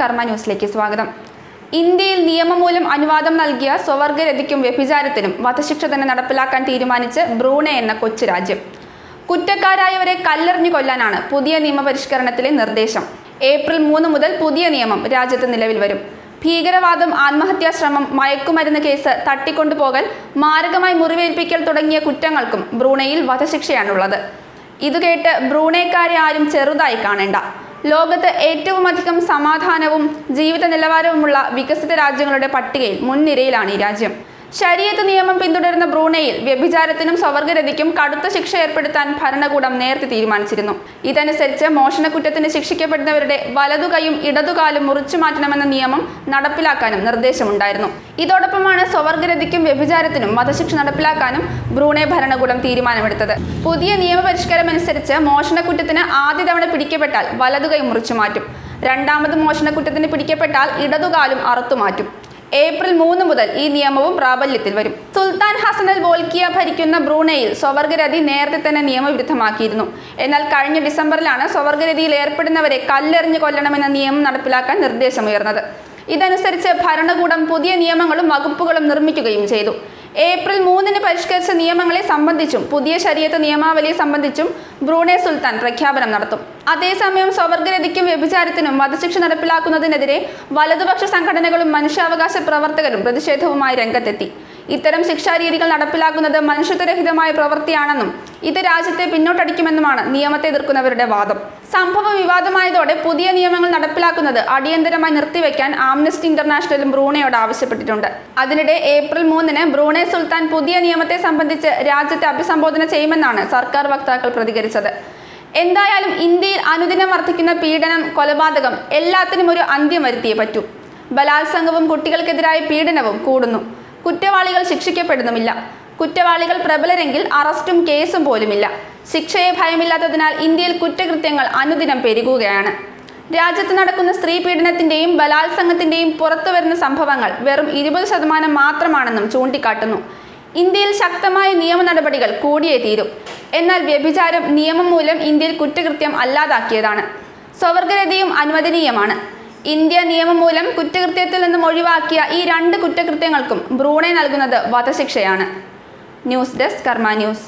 കർമ്മ ന്യൂസിലേക്ക് സ്വാഗതം. ഇന്ത്യയിൽ നിയമമൂലം അനുവാദം നൽകിയ സ്വവർഗരതിക്കും വ്യഭിചാരത്തിനും വധശിക്ഷ തന്നെ നടപ്പിലാക്കാൻ തീരുമാനിച്ച് ബ്രൂണെ എന്ന കൊച്ചു രാജ്യം. കുറ്റക്കാരായവരെ കല്ലെറിഞ്ഞു കൊല്ലാനാണ് പുതിയ നിയമപരിഷ്കരണത്തിലെ നിർദ്ദേശം. ഏപ്രിൽ മൂന്ന് മുതൽ പുതിയ നിയമം രാജ്യത്ത് നിലവിൽ വരും. ഭീകരവാദം ആത്മഹത്യാശ്രമം മയക്കുമരുന്ന് കേസ് തട്ടിക്കൊണ്ടുപോകൽ മാരകമായി മുറിവേൽപ്പിക്കൽ തുടങ്ങിയ കുറ്റങ്ങൾക്കും ബ്രൂണയിൽ വധശിക്ഷയാണുള്ളത്. ഇതുകേട്ട് ബ്രൂണേക്കാരെ ആരും ചെറുതായി കാണേണ്ട. ലോകത്ത് ഏറ്റവുമധികം സമാധാനവും ജീവിത നിലവാരവുമുള്ള വികസിത രാജ്യങ്ങളുടെ പട്ടികയിൽ മുൻനിരയിലാണ് ഈ രാജ്യം. ശരീരത്ത് നിയമം പിന്തുടരുന്ന ബ്രൂണയിൽ വ്യഭിചാരത്തിനും സ്വവർഗരതിക്കും കടുത്ത ശിക്ഷ ഏർപ്പെടുത്താൻ ഭരണകൂടം നേരത്തെ തീരുമാനിച്ചിരുന്നു. ഇതനുസരിച്ച് മോഷണക്കുറ്റത്തിന് ശിക്ഷിക്കപ്പെടുന്നവരുടെ വലതുകൈയും ഇടതുകാലും മുറിച്ചു മാറ്റണമെന്ന നിയമം നടപ്പിലാക്കാനും നിർദ്ദേശമുണ്ടായിരുന്നു. ഇതോടൊപ്പമാണ് സ്വവർഗരതിക്കും വ്യഭിചാരത്തിനും വധശിക്ഷ നടപ്പിലാക്കാനും ബ്രൂണെ ഭരണകൂടം തീരുമാനമെടുത്തത്. പുതിയ നിയമപരിഷ്കാരം അനുസരിച്ച് മോഷണക്കുറ്റത്തിന് ആദ്യ തവണ പിടിക്കപ്പെട്ടാൽ വലതുകൈ മുറിച്ചു മാറ്റും. രണ്ടാമത് മോഷണക്കുറ്റത്തിന് പിടിക്കപ്പെട്ടാൽ ഇടതുകാലും അറുത്തുമാറ്റും ഏപ്രിൽ മൂന്ന് മുതൽ ഈ നിയമവും പ്രാബല്യത്തിൽ വരും. സുൽത്താൻ ഹസനൽ ബോൽക്കിയ ഭരിക്കുന്ന ബ്രൂണയിൽ സ്വവർഗരതി നേരത്തെ തന്നെ നിയമവിരുദ്ധമാക്കിയിരുന്നു. എന്നാൽ കഴിഞ്ഞ ഡിസംബറിലാണ് സ്വവർഗരതിയിൽ ഏർപ്പെടുന്നവരെ കല്ലെറിഞ്ഞു കൊല്ലണമെന്ന നിയമം നടപ്പിലാക്കാൻ നിർദ്ദേശമുയർന്നത്. ഇതനുസരിച്ച് ഭരണകൂടം പുതിയ നിയമങ്ങളും വകുപ്പുകളും നിർമ്മിക്കുകയും ചെയ്തു. ഏപ്രിൽ മൂന്നിന് പരിഷ്കരിച്ച നിയമങ്ങളെ സംബന്ധിച്ചും പുതിയ ശരീരത്ത് നിയമാവലിയെ സംബന്ധിച്ചും ബ്രൂണെ സുൽത്താൻ പ്രഖ്യാപനം നടത്തും. അതേസമയം സ്വവർഗരതിക്കും വ്യഭിചാരത്തിനും വധശിക്ഷ നടപ്പിലാക്കുന്നതിനെതിരെ വലതുപക്ഷ സംഘടനകളും മനുഷ്യാവകാശ പ്രവർത്തകരും പ്രതിഷേധവുമായി രംഗത്തെത്തി. ഇത്തരം ശിക്ഷാരീതികൾ നടപ്പിലാക്കുന്നത് മനുഷ്യത്വരഹിതമായ പ്രവൃത്തിയാണെന്നും ഇത് രാജ്യത്തെ പിന്നോട്ടടിക്കുമെന്നുമാണ് നിയമത്തെ എതിർക്കുന്നവരുടെ വാദം. സംഭവ വിവാദമായതോടെ പുതിയ നിയമങ്ങൾ നടപ്പിലാക്കുന്നത് അടിയന്തരമായി നിർത്തിവെക്കാൻ ആംനസ്റ്റി ഇന്റർനാഷണലും ബ്രൂണയോട് ആവശ്യപ്പെട്ടിട്ടുണ്ട്. അതിനിടെ ഏപ്രിൽ മൂന്നിന് ബ്രൂണെ സുൽത്താൻ പുതിയ നിയമത്തെ സംബന്ധിച്ച് രാജ്യത്തെ അഭിസംബോധന ചെയ്യുമെന്നാണ് സർക്കാർ വക്താക്കൾ പ്രതികരിച്ചത്. എന്തായാലും ഇന്ത്യയിൽ അനുദിനം വർദ്ധിക്കുന്ന പീഡനം കൊലപാതകം എല്ലാത്തിനും ഒരു അന്ത്യം വരുത്തിയേ പറ്റൂ. ബലാത്സംഗവും കുട്ടികൾക്കെതിരായ പീഡനവും കൂടുന്നു. കുറ്റവാളികൾ ശിക്ഷിക്കപ്പെടുന്നുമില്ല. കുറ്റവാളികൾ പ്രബലരെങ്കിൽ അറസ്റ്റും കേസും പോലുമില്ല. ശിക്ഷയെ ഭയമില്ലാത്തതിനാൽ ഇന്ത്യയിൽ കുറ്റകൃത്യങ്ങൾ അനുദിനം പെരുകുകയാണ്. രാജ്യത്ത് നടക്കുന്ന സ്ത്രീ പീഡനത്തിന്റെയും ബലാത്സംഗത്തിന്റെയും പുറത്തു വരുന്ന സംഭവങ്ങൾ വെറും ഇരുപത് ശതമാനം മാത്രമാണെന്നും ചൂണ്ടിക്കാട്ടുന്നു. ഇന്ത്യയിൽ ശക്തമായ നിയമ നടപടികൾ കൂടിയേ തീരും. എന്നാൽ വ്യഭിചാരം നിയമം മൂലം ഇന്ത്യയിൽ കുറ്റകൃത്യം അല്ലാതാക്കിയതാണ്. സ്വവർഗരതിയും അനുവദനീയമാണ്. ഇന്ത്യ നിയമം മൂലം കുറ്റകൃത്യത്തിൽ നിന്നും ഒഴിവാക്കിയ ഈ രണ്ട് കുറ്റകൃത്യങ്ങൾക്കും ബ്രൂണെ നൽകുന്നത് വധശിക്ഷയാണ്. News desk Karma news.